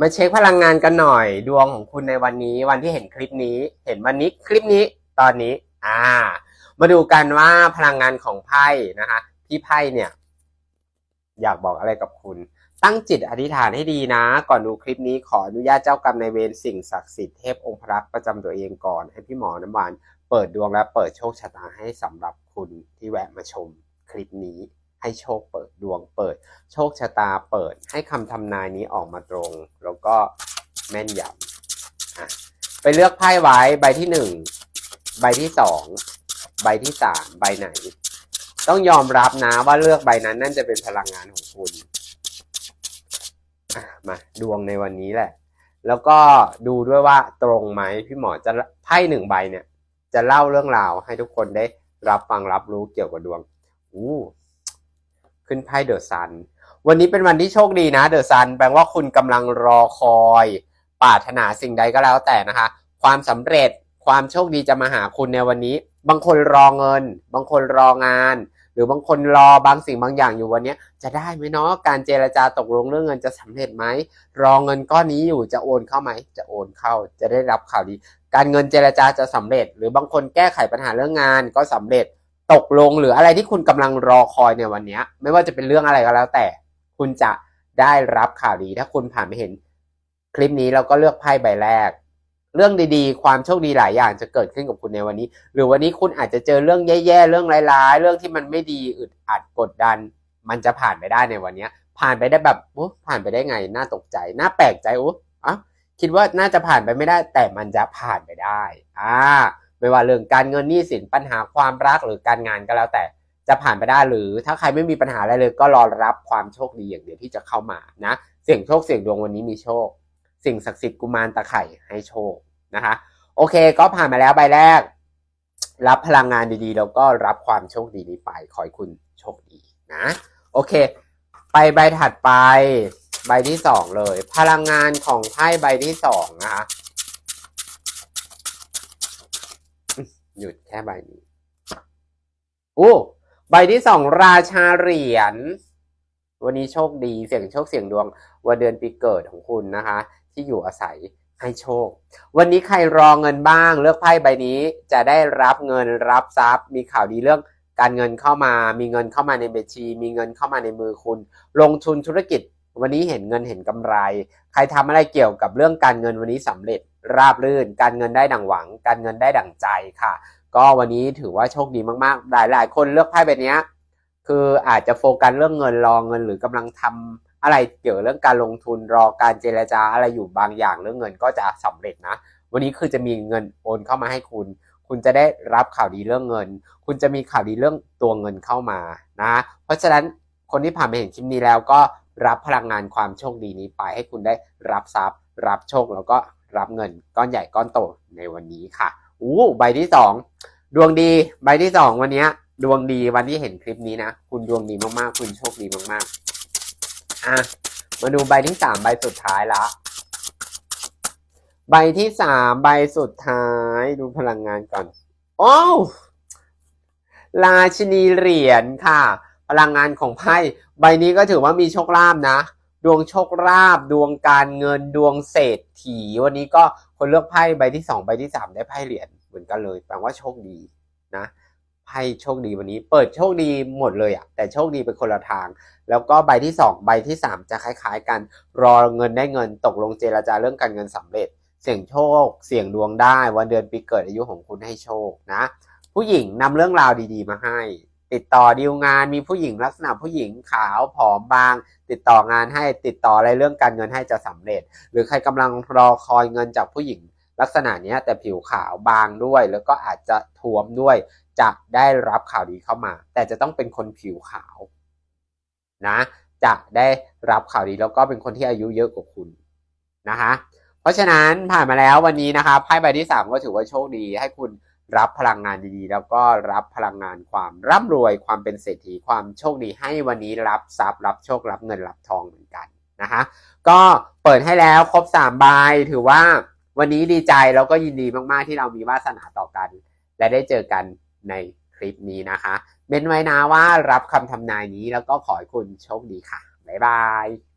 มาเช็คพลังงานกันหน่อย ดวงของคุณในวันนี้ วันที่เห็นคลิปนี้ เห็นวันนี้คลิปนี้ตอนนี้ อ่า มาดูกันว่าพลังงานของไพ่นะคะพี่ไพ่เนี่ย อยากบอกอะไรกับคุณ ตั้งจิตอธิษฐานให้ดีนะ ก่อนดูคลิปนี้ขออนุญาตเจ้ากรรมนายเวรสิ่งศักดิ์สิทธิ์เทพองค์พระประจำตัวเองก่อนให้พี่หมอน้ำหวานเปิดดวงและเปิดโชคชะตาให้สำหรับคุณที่แวะมาชมคลิปนี้ ให้โชคเปิดดวงเปิด โชคชะตาเปิด ให้คำทำนายนี้ออกมาตรง แล้วก็แม่นยำอะไปเลือกไพ่ไว้ใบที่หนึ่งใบที่สองใบที่สามใบไหน ต้องยอมรับนะว่าเลือกใบนั้นนั่นจะเป็นพลังงานของคุณมาดวงในวันนี้แหละ แล้วก็ดูด้วยว่าตรงไหมพี่หมอจะไพ่หนึ่งใบเนี่ย จะเล่าเรื่องราวให้ทุกคนได้รับฟังรับรู้เกี่ยวกับดวงอู้ ขึ้นไพ่เดอะซัน วันนี้เป็นวันที่โชคดีนะเดอะซันแปลว่าคุณกำลังรอคอย ปรารถนาสิ่งใดก็แล้วแต่นะคะ ความสำเร็จความโชคดีจะมาหาคุณในวันนี้ บางคนรอเงิน บางคนรองาน หรือบางคนรอบางสิ่งบางอย่างอยู่วันนี้จะได้ไหมเนาะการเจรจาตกลงเรื่องเงินจะสำเร็จไหมรอเงินก้อนนี้อยู่จะโอนเข้าไหมจะโอนเข้าจะได้รับข่าวดี การเงินเจรจาจะสำเร็จ หรือบางคนแก้ไขปัญหาเรื่องงานก็สำเร็จ ตกลงหรืออะไรที่คุณกำลังรอคอยในวันนี้ไม่ว่าจะเป็นเรื่องอะไรก็แล้ว แต่คุณจะได้รับข่าวดี ถ้าคุณผ่านไปเห็นคลิปนี้เราก็เลือกไพ่ใบแรก เรื่องดีๆ ความโชคดีหลายอย่างจะเกิดขึ้นกับคุณในวันนี้ หรือวันนี้คุณอาจจะเจอเรื่องแย่ๆเรื่องร้ายๆ เรื่องที่มันไม่ดีอึดอัดกดดัน มันจะผ่านไปได้ในวันนี้ผ่านไปได้แบบโอ้ผ่านไปได้ไงน่าตกใจน่าแปลกใจโอ้อะคิดว่าน่าจะผ่านไปไม่ได้ แต่มันจะผ่านไปได้อ่า ไม่ว่าเรื่องการเงินหนี้สินปัญหาความรักหรือการงานก็แล้วแต่จะผ่านไปได้หรือถ้าใครไม่มีปัญหาอะไรเลย ก็รอรับความโชคดีอย่างเดียวที่จะเข้ามานะเสี่ยงโชคเสี่ยงดวงวันนี้มีโชค สิ่งศักดิ์สิทธิ์กุมารตะไคร่ให้โชคนะคะโอเค ก็ผ่านมาแล้วใบแรก รับพลังงานดีๆ แล้วก็รับความโชคดีนี้ไปขอให้คุณโชคดีนะโอเค ไปใบถัดไป ใบที่สองเลย พลังงานของไพ่ใบที่สองนะคะอืม หยุดแค่ใบนี้อู้ใบที่สองราชาเหรียญ วันนี้โชคดีเสี่ยงโชคเสี่ยงดวง วันเดือนปีเกิดของคุณนะคะ ที่อยู่อาศัยให้โชค วันนี้ใครรอเงินบ้าง เลือกไพ่ใบนี้จะได้รับเงินรับทรัพย์ มีข่าวดีเรื่องการเงินเข้ามา มีเงินเข้ามาในบัญชี มีเงินเข้ามาในมือคุณ ลงทุนธุรกิจ วันนี้เห็นเงินเห็นกำไร ใครทำอะไรเกี่ยวกับเรื่องการเงินวันนี้สำเร็จ ราบรื่น การเงินได้ดังหวัง การเงินได้ดังใจค่ะ ก็วันนี้ถือว่าโชคดีมากๆ หลายๆ คนเลือกไพ่ใบเนี้คืออาจจะโฟกัสเรื่องเงินรอเงินหรือกำลังทำอะไรเกี่ยวกับเรื่องการลงทุนรอการเจรจาอะไรอยู่บางอย่างเรื่องเงินก็จะสำเร็จนะ วันนี้คือจะมีเงินโอนเข้ามาให้คุณ คุณจะได้รับข่าวดีเรื่องเงิน คุณจะมีข่าวดีเรื่องตัวเงินเข้ามานะ เพราะฉะนั้นคนที่ผ่านมาเห็นคลิปนี้แล้วก็รับพลังงานความโชคดีนี้ไปให้คุณได้รับทรัพย์ รับโชคแล้วก็ รับเงินก้อนใหญ่ก้อนโตในวันนี้ค่ะอู้ใบที่สองดวงดีใบที่สองวันนี้ดวงดีวันที่เห็นคลิปนี้นะ คุณดวงดีมากๆ คุณโชคดีมากๆอะมาดูใบที่สามใบสุดท้ายละใบที่สามใบสุดท้ายดูพลังงานก่อนโอ้วราชินีเหรียญค่ะ พลังงานของไพ่ใบนี้ก็ถือว่ามีโชคลาภนะ ดวงโชคลาภดวงการเงินดวงเศรษฐี วันนี้ก็คนเลือกไพ่ใบที่สองใบที่สามได้ไพ่เหรียญเหมือนกันเลยแปลว่าโชคดีนะไพ่โชคดีวันนี้ เปิดโชคดีหมดเลยอะแต่โชคดีเป็นคนละทาง แล้วก็ใบที่สองใบที่สามจะคล้าย ๆ กัน รอเงินได้เงินตกลงเจรจาเรื่องการเงินสำเร็จ เสี่ยงโชค เสี่ยงดวงได้ วันเดือนปีเกิดอายุของคุณให้โชคนะ ผู้หญิงนำเรื่องราวดี ๆ มาให้ ติดต่อดีลงานมีผู้หญิงลักษณะผู้หญิงขาวผอมบาง ติดต่องานให้ติดต่ออะไรเรื่องการเงินให้จะสำเร็จ หรือใครกำลังรอคอยเงินจากผู้หญิงลักษณะเนี้ยแต่ผิวขาวบางด้วย แล้วก็อาจจะท้วมด้วย จะได้รับข่าวดีเข้ามา แต่จะต้องเป็นคนผิวขาวนะจะได้รับข่าวดีแล้วก็เป็นคนที่อายุเยอะกว่าคุณนะคะเพราะฉะนั้นผ่านมาแล้ววันนี้นะคะไพ่ใบที่สามก็ถือว่าโชคดีให้คุณ รับพลังงานดีๆ แล้วก็รับพลังงานความร่ำรวยความเป็นเศรษฐีความโชคดีให้วันนี้รับทรัพย์รับโชครับเงินรับทองเหมือนกันนะคะก็เปิดให้แล้วครบสามใบถือว่าวันนี้ดีใจแล้วก็ยินดีมากๆที่เรามีวาสนาต่อกัน และได้เจอกันในคลิปนี้นะคะเม้นไว้นะว่ารับคำทำนายนี้แล้วก็ขอให้คุณโชคดีค่ะ บ๊ายบาย